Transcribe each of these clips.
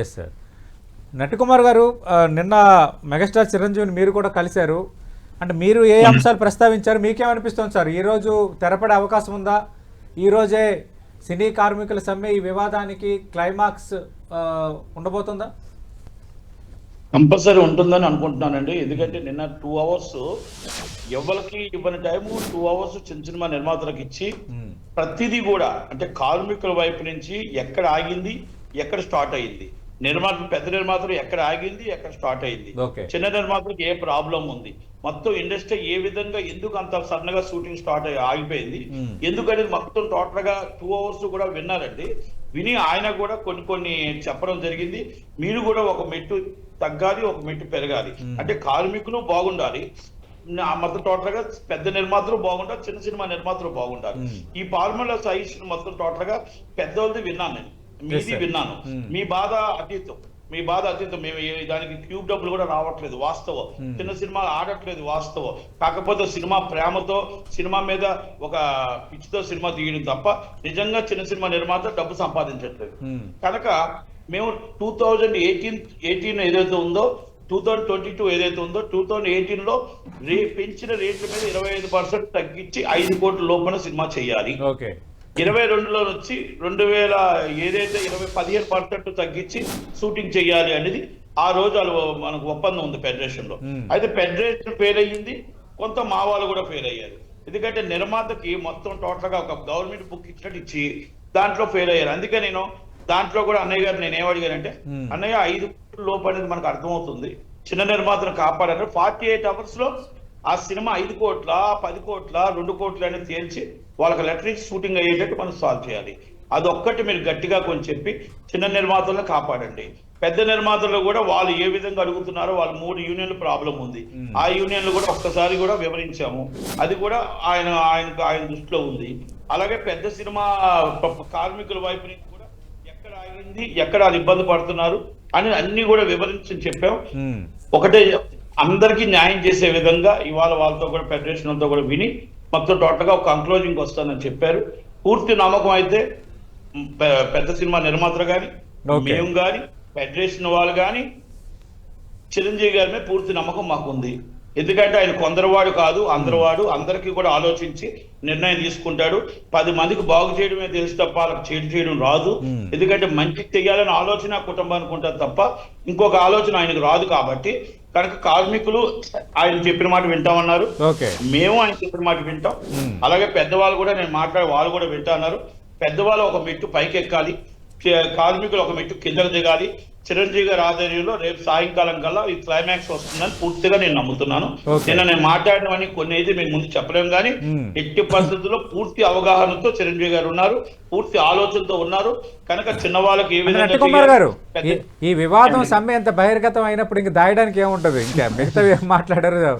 Yes sir Natikumar గారు నిన్న megastar చిరంజీవిని మీరు కూడా కలిశారు. అంటే మీరు ఏ అంశాలు ప్రస్తావించారు? మీకేమనిపిస్తుంది సార్? ఈరోజు తెరపడే అవకాశం ఉందా? ఈరోజే సినీ కార్మికుల సమ్మె ఈ వివాదానికి క్లైమాక్స్ ఉండబోతుందా? కంపల్సరీ ఉంటుందని అనుకుంటున్నానండి. ఎందుకంటే నిన్న టూ అవర్స్ ఎవరికి ఇవ్వని టైము టూ అవర్స్ చిన్న సినిమా నిర్మాతలకు ఇచ్చి. ప్రతిదీ కూడా అంటే కార్మికుల వైపు నుంచి ఎక్కడ ఆగింది ఎక్కడ స్టార్ట్ అయింది. నిర్మాత పెద్ద నిర్మాతలు ఎక్కడ ఆగింది ఎక్కడ స్టార్ట్ అయింది. చిన్న నిర్మాతలకు ఏ ప్రాబ్లం ఉంది? మొత్తం ఇండస్ట్రీ ఏ విధంగా ఎందుకు అంత సడన్గా షూటింగ్ స్టార్ట్ అయ్యి ఆగిపోయింది. ఎందుకంటే మొత్తం టోటల్గా టూ అవర్స్ కూడా విన్నారండి. విని ఆయన కూడా కొన్ని కొన్ని చెప్పడం జరిగింది. మీరు కూడా ఒక మెట్టు తగ్గాలి ఒక మెట్టు పెరగాలి. అంటే కార్మికులు బాగుండాలి. మొత్తం టోటల్గా పెద్ద నిర్మాతలు బాగుండాలి చిన్న సినిమా నిర్మాతలు బాగుండాలి. ఈ ఫార్ములా సజెషన్ మొత్తం టోటల్గా పెద్దోళ్ళది విన్నాను నేను. మీది. విన్నాను మ్మ్. మీ బాధ అతీతం మీ బాధ అతీతం మేము దానికి క్యూబ్ డబ్బులు కూడా రావట్లేదు వాస్తవం మ్మ్. చిన్న సినిమా ఆడట్లేదు వాస్తవం కాకపోతే సినిమా ప్రేమతో సినిమా మీద ఒక పిచ్చితో సినిమా తీయడం తప్ప నిజంగా చిన్న సినిమా నిర్మాత డబ్బు సంపాదించట్లేదు మ్మ్. కనుక మేము టూ థౌజండ్ ఎయిటీన్ ఎయిటీన్ ఏదైతే ఉందో టూ థౌజండ్ ట్వంటీ టూ ఏదైతే ఉందో టూ థౌజండ్ ఎయిటీన్లో రే పెంచిన రేట్ల మీద ఇరవై ఐదు పర్సెంట్ తగ్గించి ఐదు కోట్ల లోపల సినిమా చేయాలి ఓకే ఇరవై రెండులో వచ్చి రెండు వేల ఏదైతే ఇరవై పదిహేను పర్సెంట్ తగ్గించి షూటింగ్ చేయాలి అనేది ఆ రోజు వాళ్ళు మనకు ఒప్పందం ఉంది ఫెడరేషన్లో. అయితే ఫెడరేషన్ ఫెయిల్ అయ్యింది కొంత మా వాళ్ళు కూడా ఫెయిల్ అయ్యారు ఎందుకంటే నిర్మాతకి మొత్తం టోటల్గా ఒక గవర్నమెంట్ బుక్ ఇచ్చినట్టు ఇచ్చి దాంట్లో ఫెయిల్ అయ్యారు అందుకే నేను దాంట్లో కూడా అన్నయ్య గారు నేను ఏమడిగానంటే. అన్నయ్య ఐదు కోట్ల లోపు అనేది మనకు అర్థమవుతుంది. చిన్న నిర్మాతను కాపాడారు. ఫార్టీ ఎయిట్ అవర్స్లో ఆ సినిమా ఐదు కోట్ల పది కోట్ల రెండు కోట్ల అనేది తేల్చి వాళ్ళకి లెటరింగ్ షూటింగ్ అయ్యేటట్టు మనం సాల్వ్ చేయాలి. అదొక్కటి మీరు గట్టిగా కొంచెం చెప్పి చిన్న నిర్మాతలను కాపాడండి. పెద్ద నిర్మాతలు కూడా వాళ్ళు ఏ విధంగా అడుగుతున్నారో వాళ్ళ మూడు యూనియన్లు ప్రాబ్లం ఉంది. ఆ యూనియన్లు కూడా ఒక్కసారి కూడా వివరించాము. అది కూడా ఆయన ఆయనకు ఆయన దృష్టిలో ఉంది. అలాగే పెద్ద సినిమా కార్మికుల వైపు నుంచి కూడా ఎక్కడ ఆగింది ఎక్కడ వాళ్ళు ఇబ్బంది పడుతున్నారు అని అన్ని కూడా వివరించి చెప్పాం. ఒకటే అందరికీ న్యాయం చేసే విధంగా ఇవాళ వాళ్ళతో కూడా ఫెడరేషన్ వాళ్ళతో కూడా విని మొత్తం టోటల్గా ఒక కంక్లూజింగ్ వస్తానని చెప్పారు పూర్తి నమ్మకం అయితే పెద్ద సినిమా నిర్మాతలు కానీ. మేము కానీ ఫెడరేషన్ వాళ్ళు కానీ చిరంజీవి గారి మీద పూర్తి నమ్మకం మాకు ఉంది ఎందుకంటే ఆయన కొందరివాడు కాదు అందరివాడు అందరికీ కూడా ఆలోచించి నిర్ణయం తీసుకుంటాడు పది మందికి బాగు చేయడమే తెలుసు తప్ప వాళ్ళకి చేడు చేయడం రాదు. ఎందుకంటే మంచి చెయ్యాలని ఆలోచన కుటుంబానికి ఉంటుంది తప్ప ఇంకొక ఆలోచన ఆయనకు రాదు కాబట్టి కనుక కార్మికులు ఆయన చెప్పిన మాట వింటామన్నారు. మేము ఆయన చెప్పిన మాట వింటాం. అలాగే పెద్దవాళ్ళు కూడా నేను మాట్లాడే వాళ్ళు కూడా వింటా అన్నారు పెద్దవాళ్ళు ఒక మెట్టు పైకి ఎక్కాలి కార్మికులు ఒక మెట్టు కిందకు దిగాలి. చిరంజీవి గారి ఆధ్వర్యంలో రేపు సాయంకాలం కల్లా ఈ క్లైమాక్స్ వస్తుందని పూర్తిగా నేను నమ్ముతున్నాను. నిన్న నేను మాట్లాడినవన్నీ కొన్ని అయితే మీకు ముందు చెప్పలేము కానీ. ఎట్టి పరిస్థితుల్లో పూర్తి అవగాహనతో చిరంజీవి గారు ఉన్నారు పూర్తి ఆలోచనతో ఉన్నారు. కనుక చిన్న వాళ్ళకి ఏ విధంగా గారు ఈ- వివాదం సమ్మె ఎంత బహిర్గతం అయినప్పుడు ఇంక దాయడానికి ఏముంటది ఇంకా మిగతా మాట్లాడారు?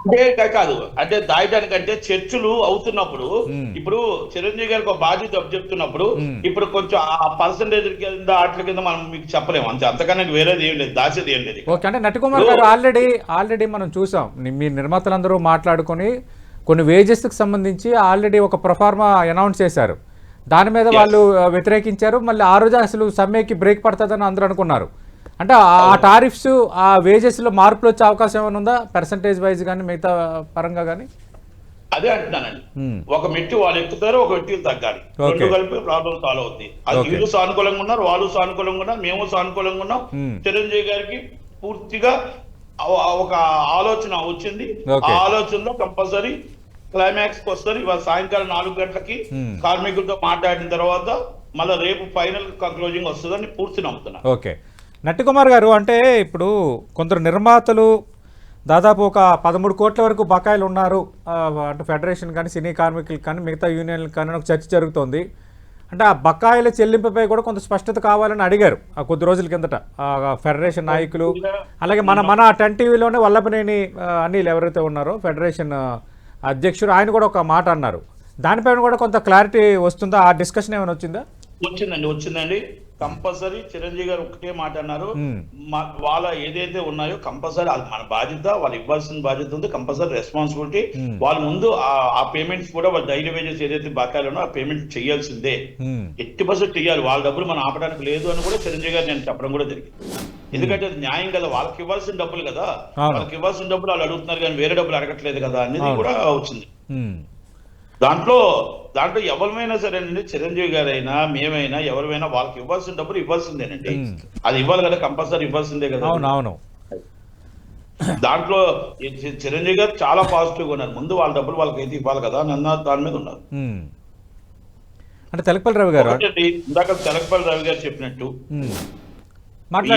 అంటే కాదు. అంటే దాయడానికంటే చర్చలు అవుతున్నప్పుడు. ఇప్పుడు చిరంజీవి గారికి ఒక బాధ్యత చెప్తున్నప్పుడు. ఇప్పుడు కొంచెం ఆ పర్సంటేజ్ కింద వాటి కింద మనం మీకు చెప్పలేము. అంతే అంతకన్నా వేరేది ఏం లేదు. దాచేది ఏం లేదు ఓకే అంటే నటికుమార్ గారు ఆల్రెడీ ఆల్రెడీ మనం చూసాం. మీ నిర్మాతలందరూ మాట్లాడుకొని కొన్ని వేజెస్కి సంబంధించి ఆల్రెడీ ఒక ప్రొఫార్మా అనౌన్స్ చేశారు. దాని మీద వాళ్ళు వ్యతిరేకించారు. మళ్ళీ ఆ రోజు అసలు సమ్మెకి బ్రేక్ పడుతుందని అందరూ అనుకున్నారు. అంటే ఆ- టారిఫ్స్ ఆ వేజెస్లో మార్పులు వచ్చే అవకాశం ఏమైనా ఉందా పర్సంటేజ్ వైజ్ కానీ మిగతా పరంగా కానీ అదే అంటున్నానండి. ఒక మెట్టు వాళ్ళు ఎక్కుతారు ఒక మెట్టు తగ్గాలి. రెండు కలిపి ప్రాబ్లం సాల్వ్ అవుతుంది అది. వీళ్ళు సానుకూలంగా ఉన్నారు వాళ్ళు సానుకూలంగా ఉన్నారు మేము సానుకూలంగా ఉన్నాం. చిరంజీవి గారికి పూర్తిగా ఒక ఆలోచన వచ్చింది. ఆ ఆలోచనలో కంపల్సరీ క్లైమాక్స్కి వస్తారు ఇవాళ సాయంకాలం నాలుగు గంటలకి. కార్మికులతో మాట్లాడిన తర్వాత మళ్ళీ రేపు ఫైనల్ కంక్లూజింగ్ వస్తుందని పూర్తి నమ్ముతున్నా ఓకే నట్టికుమార్ గారు అంటే ఇప్పుడు కొందరు నిర్మాతలు దాదాపు ఒక పదమూడు కోట్ల వరకు బకాయిలు ఉన్నారు. అంటే ఫెడరేషన్ కానీ సినీ కార్మికులకు కానీ మిగతా యూనియన్లకు కానీ ఒక చర్చ జరుగుతోంది. అంటే ఆ బకాయిల చెల్లింపుపై కూడా కొంత స్పష్టత కావాలని అడిగారు ఆ కొద్ది రోజుల కిందట. ఫెడరేషన్ నాయకులు అలాగే మన మన టెన్ టీవీలోనే వల్లభనేని ఆ, అనిల్ ఎవరైతే ఉన్నారో ఫెడరేషన్ అధ్యక్షుడు ఆయన కూడా ఒక మాట అన్నారు. దానిపైన కూడా కొంత క్లారిటీ వస్తుందా? ఆ డిస్కషన్ ఏమైనా వచ్చిందా? వచ్చిందండి వచ్చిందండి. కంపల్సరీ చిరంజీవి గారు ఒకటే మాట అన్నారు. వాళ్ళ ఏదైతే ఉన్నాయో కంపల్సరీ అది మన బాధ్యత వాళ్ళు ఇవ్వాల్సిన బాధ్యత ఉంది కంపల్సరీ రెస్పాన్సిబిలిటీ. వాళ్ళ ముందు ఆ- పేమెంట్స్ కూడా వాళ్ళ డైలీ వేజెస్ ఏదైతే బకాయిలు ఉన్నాయో ఆ పేమెంట్ చేయాల్సిందే. ఎట్టి పర్సెంట్ చేయాలి వాళ్ళ డబ్బులు మనం ఆపడానికి లేదు అని కూడా చిరంజీవి గారు నేను చెప్పడం కూడా జరిగింది. ఎందుకంటే అది న్యాయం కదా వాళ్ళకి ఇవ్వాల్సిన డబ్బులు కదా. వాళ్ళకి ఇవ్వాల్సిన డబ్బులు వాళ్ళు అడుగుతున్నారు కానీ వేరే డబ్బులు అడగట్లేదు కదా అనేది. కూడా వచ్చింది. దాంట్లో దాంట్లో ఎవరిమైనా సరేనండి చిరంజీవి గారైనా మేమైనా ఎవరిమైనా వాళ్ళకి ఇవ్వాల్సిన డబ్బులు ఇవ్వాల్సిందేనండి. అది ఇవ్వాలి కదా కంపల్సరీ ఇవ్వాల్సిందే కదా. దాంట్లో చిరంజీవి గారు చాలా పాజిటివ్గా ఉన్నారు. ముందు వాళ్ళ డబ్బులు వాళ్ళకి అయితే ఇవ్వాలి కదా అని అన్న దాని మీద ఉన్నారు. అంటే తెలకపల్లి రవి గారు? ఇందాక తెలకపల్లి రవి గారు చెప్పినట్టు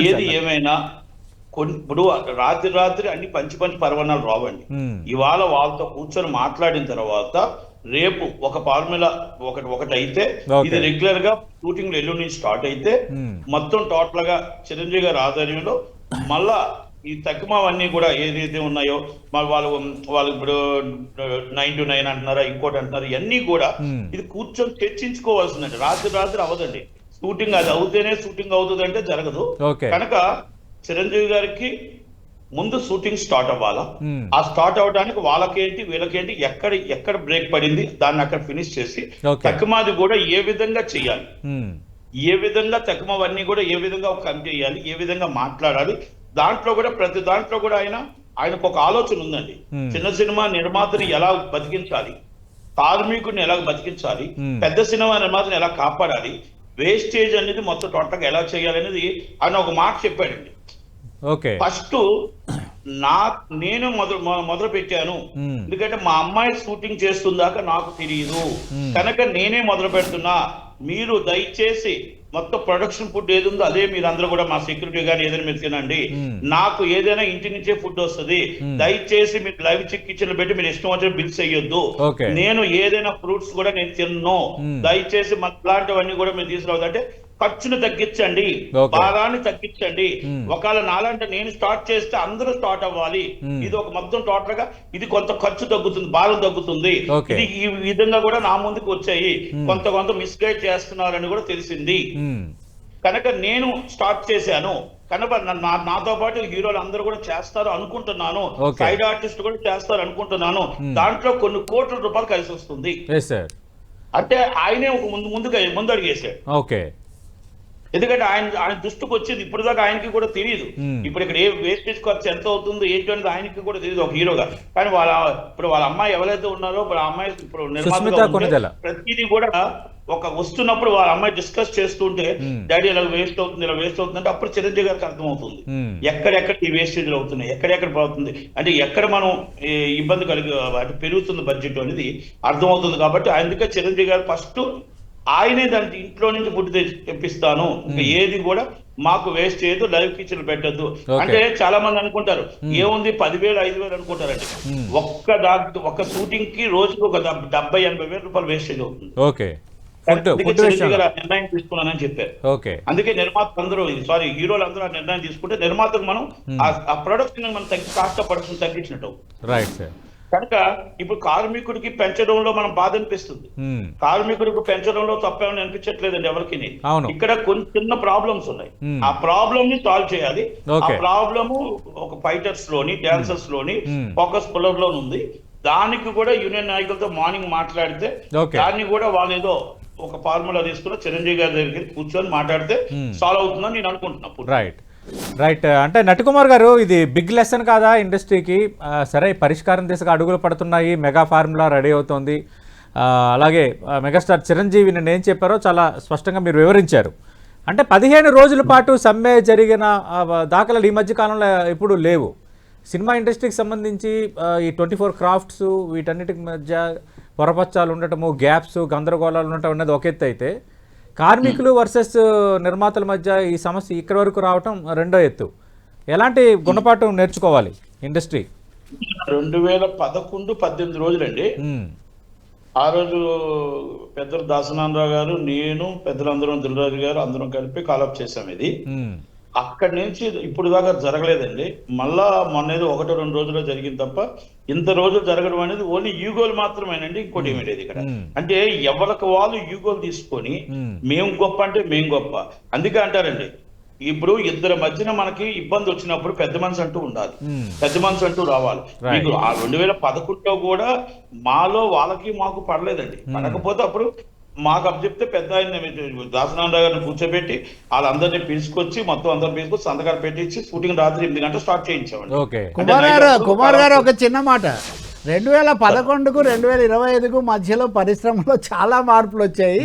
ఏది. ఏమైనా కొన్ని ఇప్పుడు రాత్రి రాత్రి అన్ని పంచి పంచి పర్వణాలు రావండి. ఇవాళ వాళ్ళతో కూర్చొని మాట్లాడిన తర్వాత రేపు ఒక ఫార్ములా ఒకటి ఒకటి అయితే. ఇది రెగ్యులర్గా షూటింగ్ ఎల్లుండి నుంచి స్టార్ట్ అయితే. మొత్తం టోటల్గా చిరంజీవి గారి ఆధ్వర్యంలో మళ్ళా ఈ తక్కువన్నీ కూడా ఏదైతే ఉన్నాయో మరి వాళ్ళు వాళ్ళు ఇప్పుడు నైన్ టు నైన్ అంటున్నారా ఇంకోటి అంటున్నారు ఇవన్నీ కూడా. ఇది కూర్చొని చర్చించుకోవాల్సిందండి రాత్రి రాత్రి అవ్వదండి షూటింగ్ అది అవుతేనే షూటింగ్ అవుతుంది అంటే జరగదు. కనుక చిరంజీవి గారికి ముందు షూటింగ్ స్టార్ట్ అవ్వాలా? ఆ స్టార్ట్ అవడానికి వాళ్ళకేంటి వీళ్ళకేంటి ఎక్కడ ఎక్కడ బ్రేక్ పడింది దాన్ని అక్కడ ఫినిష్ చేసి. తక్కువది కూడా ఏ విధంగా చేయాలి? ఏ విధంగా తక్కువవన్నీ కూడా ఏ విధంగా ఒక కమిటీ చేయాలి ఏ విధంగా మాట్లాడాలి? దాంట్లో కూడా ప్రతి దాంట్లో కూడా ఆయన ఆయనకు ఒక ఆలోచన ఉందండి. చిన్న సినిమా నిర్మాతని ఎలా బతికించాలి? కార్మికుడిని ఎలా బతికించాలి. పెద్ద సినిమా నిర్మాతని ఎలా కాపాడాలి? వేస్టేజ్ అనేది మొత్తం టోటల్గా ఎలా చేయాలి అనేది ఆయన ఒక మాట చెప్పాడండి. ఫస్ట్ నా నేను మొదలు మొదలు పెట్టాను. ఎందుకంటే మా అమ్మాయి షూటింగ్ చేస్తుందాక నాకు తెలియదు. కనుక నేనే మొదలు పెడుతున్నా మీరు దయచేసి మొత్తం ప్రొడక్షన్ ఫుడ్ ఏది ఉందో అదే మీరు అందరూ కూడా మా సెక్యూరిటీ గానీ ఏదైనా మీరు తినండి. నాకు ఏదైనా ఇంటి నుంచే ఫుడ్ వస్తుంది. దయచేసి మీరు లైవ్ చిక్ కిచెన్ పెట్టి మీరు ఇష్టం వచ్చిన బిల్స్ Okay. నేను ఏదైనా ఫ్రూట్స్ కూడా నేను తిన్ను మ్మ్. దయచేసి మన ఇలాంటివన్నీ కూడా మీరు తీసుకురావద్దు అంటే ఖర్చును తగ్గించండి. భారాన్ని తగ్గించండి. ఒకవేళ నాలంటే నేను స్టార్ట్ చేస్తే అందరూ స్టార్ట్ అవ్వాలి. ఇది ఒక మొత్తం టోటల్గా ఇది కొంత ఖర్చు తగ్గుతుంది భారం తగ్గుతుంది. ఇది ఈ విధంగా కూడా నా ముందుకు వచ్చాయి. కొంత కొంత మిస్గైడ్ చేస్తున్నారని కూడా తెలిసింది కనుక నేను స్టార్ట్ చేశాను కనుక నాతో పాటు హీరోలు అందరూ కూడా చేస్తారు అనుకుంటున్నాను. సైడ్ ఆర్టిస్ట్ కూడా చేస్తారు అనుకుంటున్నాను. దాంట్లో కొన్ని కోట్ల రూపాయలు కలిసి వస్తుంది అంటే ఆయనే ఒక ముందు ముందుగా ముందు అడిగేశాడు ఓకే ఎందుకంటే ఆయన ఆయన దృష్టికి వచ్చింది ఇప్పుడు దాకా ఆయనకి కూడా తెలియదు. ఇప్పుడు ఇక్కడ ఏ వేస్టేజ్ ఖర్చు ఎంత అవుతుందో ఏంటి అనేది ఆయనకి కూడా తెలియదు ఒక హీరోగా కానీ వాళ్ళ ఇప్పుడు వాళ్ళ అమ్మాయి ఎవరైతే ఉన్నారో ఇప్పుడు ఆ అమ్మాయి ఇప్పుడు కొణిదెల. ప్రతిదీ కూడా ఒక వస్తున్నప్పుడు వాళ్ళ అమ్మాయి డిస్కస్ చేస్తుంటే. డాడీ ఇలా వేస్ట్ అవుతుంది ఇలా వేస్ట్ అవుతుంది అంటే అప్పుడు చిరంజీవి గారికి అర్థమవుతుంది ఎక్కడెక్కడ ఈ వేస్టేజ్ అవుతున్నాయి ఎక్కడెక్కడ పోతుంది అంటే ఎక్కడ మనం ఇబ్బంది కలిగి పెరుగుతుంది బడ్జెట్ అనేది అర్థమవుతుంది కాబట్టి అందుకే చిరంజీవి గారు ఫస్ట్ ఆయనే దానికి ఇంట్లో నుంచి ఫుడ్ తెప్పిస్తాను. ఇంకా ఏది కూడా మాకు వేస్ట్ చేయదు లైవ్ కిచెన్ పెట్టద్దు. అంటే చాలా మంది అనుకుంటారు ఏముంది పదివేలు ఐదు వేలు అనుకుంటారండి. ఒక్క డాక్ ఒక్క షూటింగ్కి రోజుకి ఒక డెబ్- డెబ్బై ఎనభై వేల రూపాయలు వేస్టేజ్ అవుతుంది ఓకే. నిర్ణయం తీసుకున్నానని చెప్పారు. అందుకే నిర్మాత అందరూ సారీ హీరోలు అందరూ ఆ నిర్ణయం తీసుకుంటే నిర్మాతకు మనం ఆ- ప్రొడక్షన్ మనం తగ్గి ఆఫ్ ప్రొడక్షన్ తగ్గించినట్టు. రైట్ సార్ కనుక ఇప్పుడు కార్మికుడికి పెంచడంలో మనం బాధ అనిపిస్తుంది కార్మికుడికి పెంచడంలో తప్పేమని అనిపించట్లేదండి ఎవరికి. ఇక్కడ కొన్ని చిన్న ప్రాబ్లమ్స్ ఉన్నాయి. ఆ ప్రాబ్లమ్ని సాల్వ్ చేయాలి ఆ. ప్రాబ్లమ్ ఒక ఫైటర్స్లోని డాన్సర్స్లోని. ఫోకస్ పుల్లర్లోని ఉంది దానికి కూడా యూనియన్ నాయకులతో మార్నింగ్ మాట్లాడితే. దాన్ని కూడా వాళ్ళు ఏదో ఒక ఫార్ములా తీసుకుని చిరంజీవి గారి దగ్గరికి కూర్చొని మాట్లాడితే. సాల్వ్ అవుతుందని నేను అనుకుంటున్నా రైట్ రైట్ uh, అంటే నటికుమార్ గారు ఇది బిగ్ లెసన్ కాదా ఇండస్ట్రీకి? సరే పరిష్కారం దిశగా అడుగులు పడుతున్నాయి మెగా ఫార్ములా రెడీ అవుతోంది. అలాగే మెగాస్టార్ చిరంజీవి నేను ఏం చెప్పారో చాలా స్పష్టంగా మీరు వివరించారు. అంటే పదిహేను రోజుల పాటు సమ్మె జరిగిన దాఖలు దాఖలాలు ఈ మధ్య కాలంలో ఇప్పుడు లేవు. సినిమా ఇండస్ట్రీకి సంబంధించి ఈ ట్వంటీ ఫోర్ క్రాఫ్ట్స్ వీటన్నిటి మధ్య పొరపచ్చాలు ఉండటము గ్యాప్స్ గందరగోళాలు ఉండటం అనేది ఒక ఎత్తు అయితే కార్మికులు వర్సెస్ నిర్మాతల మధ్య ఈ సమస్య ఇక్కడి వరకు రావటం రెండో ఎత్తు. ఎలాంటి గుణపాఠం నేర్చుకోవాలి ఇండస్ట్రీ? రెండు వేల పదకొండు పద్దెనిమిది రోజులండి. ఆ రోజు పెద్దలు దాసనారాయణరావు గారు నేను పెద్దలందరం దిల్రాజు గారు అందరం కలిపి కాలప్ చేశాం ఇది. అక్కడి నుంచి ఇప్పుడు దాకా జరగలేదండి మళ్ళా మొన్న ఏదో ఒకటో రెండు రోజుల్లో జరిగింది తప్ప ఇంత రోజులు జరగడం అనేది ఓన్లీ యూగోలు మాత్రమేనండి ఇంకోటి ఏమీ లేదు ఇక్కడ. అంటే ఎవరికి వాళ్ళు యూగోలు తీసుకొని మ్మ్. గొప్ప అంటే మేము గొప్ప అందుకే అంటారండి ఇప్పుడు ఇద్దరి మధ్యన మనకి ఇబ్బంది వచ్చినప్పుడు పెద్ద మనిషి అంటూ ఉండాలి. పెద్ద మనిషి అంటూ రావాలి. మీకు ఆ రెండు వేల పదకొండులో కూడా మాలో వాళ్ళకి మాకు పడలేదండి పడకపోతే అప్పుడు మాకు అప్పు చెప్తే పెద్ద ఆయన దాసనారాయణ గారిని కూర్చోబెట్టి వాళ్ళందరినీ పిలుచుకొచ్చి మొత్తం అందరు పిలుచుకొచ్చి సంతకాలు పెట్టించి షూటింగ్ రాత్రి ఎనిమిది గంటలు స్టార్ట్ చేయించామండి ఓకే. కుమార్ గారు కుమార్ గారు ఒక చిన్న మాట. రెండు వేల పదకొండుకు రెండు వేల ఇరవై ఐదుకు మధ్యలో పరిశ్రమలో చాలా మార్పులు వచ్చాయి.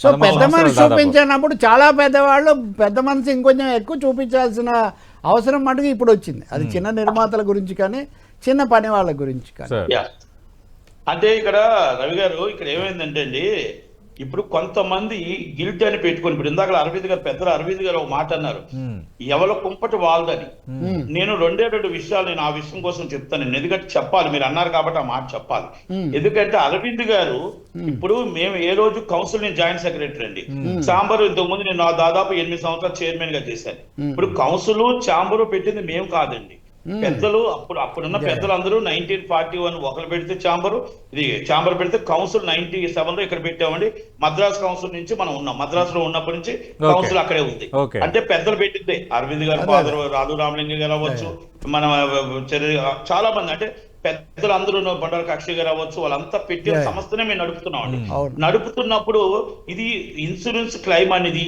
సో పెద్ద మనిషి. చూపించినప్పుడు చాలా పెద్దవాళ్ళు పెద్ద మనిషి ఇంకొంచెం ఎక్కువ చూపించాల్సిన అవసరం మటుకు ఇప్పుడు వచ్చింది. అది చిన్న నిర్మాతల గురించి కానీ చిన్న పని వాళ్ళ గురించి కానీ. సార్. యా. అంటే ఇక్కడ రవి గారు ఇక్కడ ఏమైందంటే అండి ఇప్పుడు కొంతమంది గిల్ట్ అని పెట్టుకొని ఇప్పుడు ఇందాక అరవింద్ గారు పెద్దలు అరవింద్ గారు ఒక మాట అన్నారు. మ్మ్. ఎవల కుంపటి వాళ్ళదని. మ్మ్. నేను రెండే రెండు విషయాలు నేను ఆ విషయం కోసం చెప్తాను. నేను ఎందుకంటే చెప్పాలి మీరు అన్నారు కాబట్టి ఆ మాట చెప్పాలి. ఎందుకంటే అరవింద్ గారు ఇప్పుడు మేము ఏ రోజు కౌన్సిల్ నేను జాయింట్ సెక్రటరీ అండి. చాంబర్ ఇంతకు ముందు నేను నా దాదాపు ఎనిమిది సంవత్సరాలు చైర్మన్గా చేశాను. ఇప్పుడు కౌన్సిల్ చాంబర్ పెట్టింది మేము కాదండి. పెద్దలు అప్పుడు అప్పుడున్న పెద్దలు అందరూ నైన్టీన్ ఫార్టీ వన్ ఒకరు పెడితే చాంబర్ ఇది చాంబర్ పెడితే కౌన్సిల్ నైన్టీ సెవెన్లో ఇక్కడ పెట్టామండి. మద్రాస్ కౌన్సిల్ నుంచి మనం ఉన్నాం. మద్రాస్లో ఉన్నప్పటి నుంచి కౌన్సిల్ అక్కడే ఉంది. అంటే పెద్దలు పెట్టిందే. అరవింద్ గారు ఫాదర్ రాజు రామలింగ గారు అవ్వచ్చు మన చాలా మంది అంటే పెద్దలు అందరూ బండారు కక్షి గారు అవ్వచ్చు వాళ్ళంతా పెట్టిన. సంస్థనే మేము నడుపుతున్నాం అండి అవును. నడుపుతున్నప్పుడు ఇది ఇన్సూరెన్స్ క్లెయిమ్ అనేది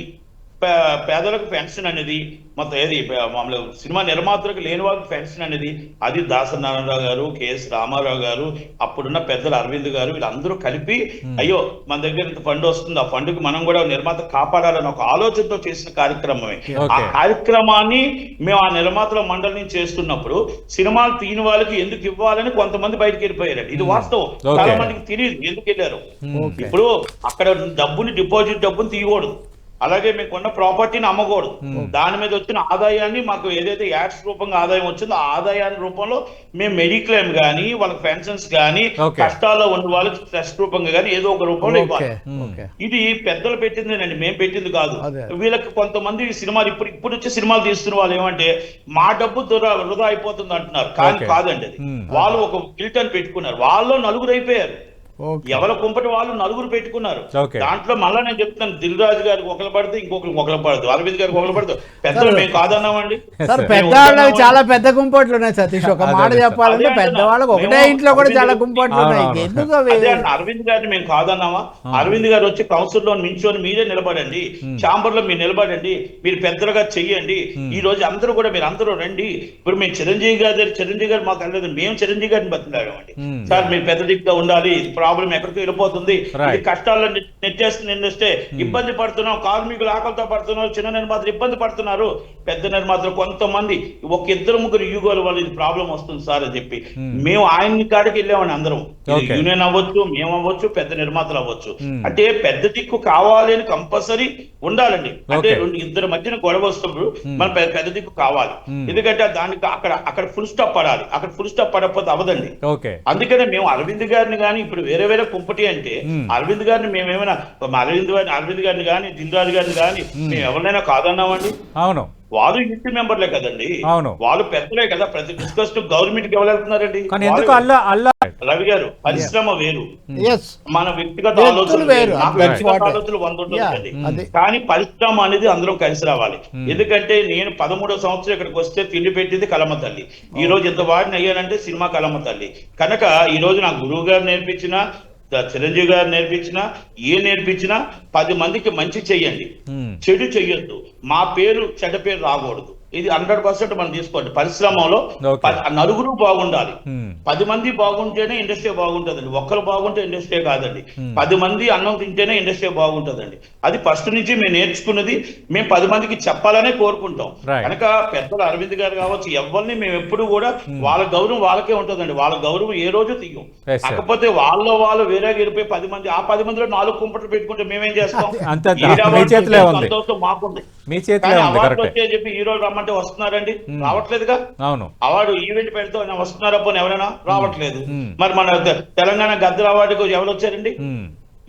పేదలకు పెన్షన్ అనేది మొత్తం ఏది మామూలు సినిమా నిర్మాతలకు లేని వాళ్ళకి పెన్షన్ అనేది అది దాసనారాయణరావు గారు కెఎస్ రామారావు గారు అప్పుడున్న పెద్దలు అరవింద్ గారు వీళ్ళందరూ కలిపి అయ్యో మన దగ్గర ఇంత ఫండ్ వస్తుంది ఆ ఫండ్ మనం కూడా నిర్మాత కాపాడాలని ఒక ఆలోచనతో చేసిన కార్యక్రమమే. ఆ. కార్యక్రమాన్ని మేము ఆ నిర్మాతల మండలి నుంచి చేస్తున్నప్పుడు సినిమాలు తీని వాళ్ళకి ఎందుకు ఇవ్వాలని కొంతమంది బయటకు వెళ్ళిపోయారు ఇది వాస్తవం. చాలా మందికి తెలియదు ఎందుకు వెళ్ళారు. ఇప్పుడు అక్కడ డబ్బుని డిపాజిట్ డబ్బుని తీయకూడదు. అలాగే మీకున్న ప్రాపర్టీని అమ్మకూడదు. దాని మీద వచ్చిన ఆదాయాన్ని మాకు ఏదైతే యాడ్స్ రూపంగా ఆదాయం వచ్చిందో ఆ ఆదాయాన్ని రూపంలో మేము మెడిక్లెయిమ్ కానీ వాళ్ళకి పెన్షన్స్ కానీ. కష్టాల్లో ఉన్న వాళ్ళకి ట్రస్ట్ రూపంగా కానీ ఏదో ఒక రూపంలో ఇవ్వాలి. ఓకే ఇది పెద్దలు పెట్టిందేనండి మేము పెట్టింది కాదు. వీళ్ళకి కొంతమంది ఈ సినిమాలు ఇప్పుడు ఇప్పుడు వచ్చే సినిమాలు తీస్తున్న వాళ్ళు ఏమంటే మా డబ్బు దురా వృధా అయిపోతుంది అంటున్నారు. కానీ. కాదండి అది. Hmm. వాళ్ళు ఒక గిల్ట్ అని పెట్టుకున్నారు. వాళ్ళు నలుగురు అయిపోయారు. ఎవరి కుంపటి వాళ్ళు నలుగురు పెట్టుకున్నారు. దాంట్లో మళ్ళా నేను చెప్తాను దిల్ రాజు గారికి ఒకరు పడితే ఇంకొకరికి ఒకరు పడదు అరవింద్ గారికి ఒకరు పడదు. పెద్దలు మేము కాదన్నామండి. సార్. పెద్దవాళ్ళకి చాలా పెద్ద గుంపట్లు ఉన్నాయి సతీష్. ఒక మాట. చెప్పాలంటే పెద్దవాళ్ళకి. ఒకటే ఇంట్లో కూడా చాలా అరవింద్ గుంపట్లు ఉన్నాయి. ఎందుకు అరవింద్ గారిని మేము కాదన్నామా? అరవింద్ గారు వచ్చి కౌన్సిల్లో నించొని మీరే నిలబడండి. చాంబర్లో మీరు నిలబడండి. మీరు పెద్దలుగా చెయ్యండి. ఈ రోజు అందరూ కూడా మీరు అందరూ రండి. ఇప్పుడు మేము చిరంజీవి గారి చిరంజీవి గారు మాకు అనలేదు మేము చిరంజీవి గారిని బతిలాడామండి. సార్ మీరు పెద్ద దిక్కుగా ఉండాలి. ప్రాబ్లం ఎక్కడికి వెళ్ళిపోతుంది. ఇది కష్టాల్లో నెట్టేస్తుంది నిండిస్తే ఇబ్బంది పడుతున్నాం. కార్మికులు ఆకలితో పడుతున్నారు చిన్న నిర్మాతలు ఇబ్బంది పడుతున్నారు. పెద్ద నిర్మాతలు కొంతమంది ఒక ఇద్దరు ముగ్గురు యూగోల వల్ల ఇది ప్రాబ్లం వస్తుంది సార్ అని చెప్పి. మేము ఆయన కాడికి వెళ్ళామని అందరం. యూనియన్ అవ్వచ్చు మేము అవ్వచ్చు పెద్ద నిర్మాతలు అవ్వచ్చు. Hmm. అంటే పెద్ద దిక్కు కావాలి అని కంపల్సరీ ఉండాలండి. అంటే. రెండు ఇద్దరు మధ్యన గొడవ వస్తున్నప్పుడు మన పెద్ద దిక్కు కావాలి. Hmm. ఎందుకంటే దానికి అక్కడ అక్కడ ఫుల్ స్టాప్ పడాలి. అక్కడ ఫుల్ స్టాప్ పడకపోతే అవదండి అందుకనే మేము అరవింద్ గారిని కానీ ఇప్పుడు వేరే వేరే కుంపటి అంటే. అరవింద్ గారిని మేమేమైనా అరవింద్ గారిని అరవింద్ గారిని కానీ దిల్రాజు గారిని కానీ మేము. ఎవరినైనా కాదన్నామండి? అవును. వాళ్ళు ఇంటి మెంబర్లే కదండి. అవును. వాళ్ళు పెద్దలే కదా ప్రతి డిస్కస్ గవర్నమెంట్కి ఎవరు వెళ్తున్నారండి కానీ ఎందుకు. అల్లా అల్లా రవి గారు పరిశ్రమ వేరు. మన వ్యక్తిగత ఆలోచనలు వేరు. వేరు వ్యక్తిగత ఆలోచనలు వంద అది. కానీ పరిశ్రమ అనేది అందరం కలిసి రావాలి. ఎందుకంటే నేను పదమూడో సంవత్సరం ఇక్కడికి వస్తే తిండి పెట్టింది కలమ తల్లి. ఈ రోజు ఎంత వాడిని అయ్యానంటే సినిమా కలమ తల్లి. కనుక ఈ రోజు నా గురువు గారు నేర్పించిన చిరంజీవి గారు నేర్పించిన ఏ నేర్పించినా పది మందికి మంచి చెయ్యండి. చెడు చెయ్యొద్దు. మా పేరు చెడ్డ పేరు రాకూడదు. ఇది హండ్రెడ్ పర్సెంట్ మనం తీసుకోండి. పరిశ్రమలో నలుగురు బాగుండాలి. పది మంది బాగుంటేనే ఇండస్ట్రీ బాగుంటుందండి. ఒక్కరు బాగుంటే ఇండస్ట్రీ కాదండి. పది మంది అన్నం తింటేనే ఇండస్ట్రీ బాగుంటుందండి. అది ఫస్ట్ నుంచి మేము నేర్చుకున్నది మేము పది మందికి చెప్పాలనే కోరుకుంటాం. కనుక పెద్దలు అరవింద్ గారు కావచ్చు ఎవరిని మేము ఎప్పుడు కూడా వాళ్ళ గౌరవం వాళ్ళకే ఉంటుందండి. వాళ్ళ గౌరవం ఏ రోజు తీయం. కాకపోతే వాళ్ళ వాళ్ళు వేరే వెళ్ళిపోయి పది మంది ఆ పది మందిలో నాలుగు కుంపట్లు పెట్టుకుంటే మేమేం చేస్తాం. సంతోషం మాకుంది. మీ చేతిలో కానీ ఉంది అవార్డు రమ్మంటే వస్తున్నారండి. రావట్లేదుగా. అవును. అవార్డు ఈవెంట్ పెడితే వస్తున్నారా పోనీ ఎవరైనా? రావట్లేదు. మరి మన తెలంగాణ గద్దెల అవార్డుకు ఎవరు వచ్చారండి.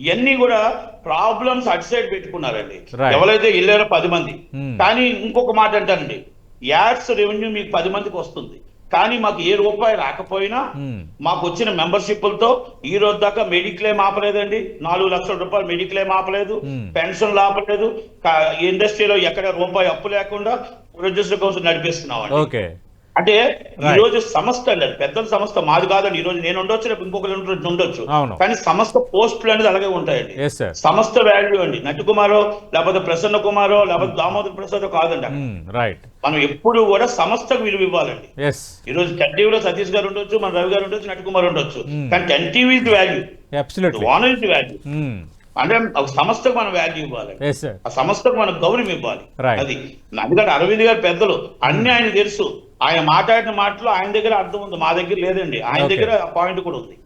ఇవన్నీ కూడా ప్రాబ్లమ్స్ అటు సైడ్ పెట్టుకున్నారండి. ఎవరైతే వెళ్ళారో పది మంది. కానీ ఇంకొక మాట అంటారండి యాడ్స్ రెవెన్యూ మీకు పది మందికి వస్తుంది. కానీ మాకు ఏ రూపాయి రాకపోయినా. మాకు వచ్చిన మెంబర్షిప్లతో ఈ రోజు దాకా మెడిక్లెయిమ్ ఆపలేదండి. నాలుగు లక్షల రూపాయలు మెడిక్లెయిమ్ ఆపలేదు. పెన్షన్లు ఆపలేదు ఇండస్ట్రీలో ఎక్కడ రూపాయి అప్పు లేకుండా ప్రొడ్యూసర్ కౌన్సిల్ నడిపిస్తున్నాం అంటే ఈ. రోజు సంస్థ అండి అది పెద్దల సంస్థ మాది కాదండి. ఈ రోజు నేను ఉండొచ్చు రేపు ఇంకొకరు ఉండ- ఉండొచ్చు. కానీ సంస్థ పోస్టులు అనేది అలాగే ఉంటాయండి. సంస్థ వాల్యూ అండి. నటి కుమారో లేకపోతే ప్రసన్న కుమారో లేకపోతే దామోదర్ ప్రసాద్ కాదండి. రైట్ మనం ఎప్పుడు కూడా సంస్థకు విలువ ఇవ్వాలండి. ఈ రోజు టెన్ టీవీలో సతీష్ గారు ఉండొచ్చు మన రవి గారు ఉండొచ్చు నటి కుమార్ ఉండొచ్చు. Hmm. కానీ ten TV value owner is value అంటే ఒక సంస్థకు మనం వాల్యూ ఇవ్వాలి. ఆ సంస్థకు మనం గౌరవం ఇవ్వాలి. అది. అందుకంటే అరవింద్ గారు పెద్దలు. అన్ని ఆయన తెలుసు. ఆయన మాట్లాడిన మాటలు ఆయన దగ్గర అర్థం ఉంది. మా దగ్గర లేదండి. ఆయన. దగ్గర పాయింట్ కూడా ఉంది.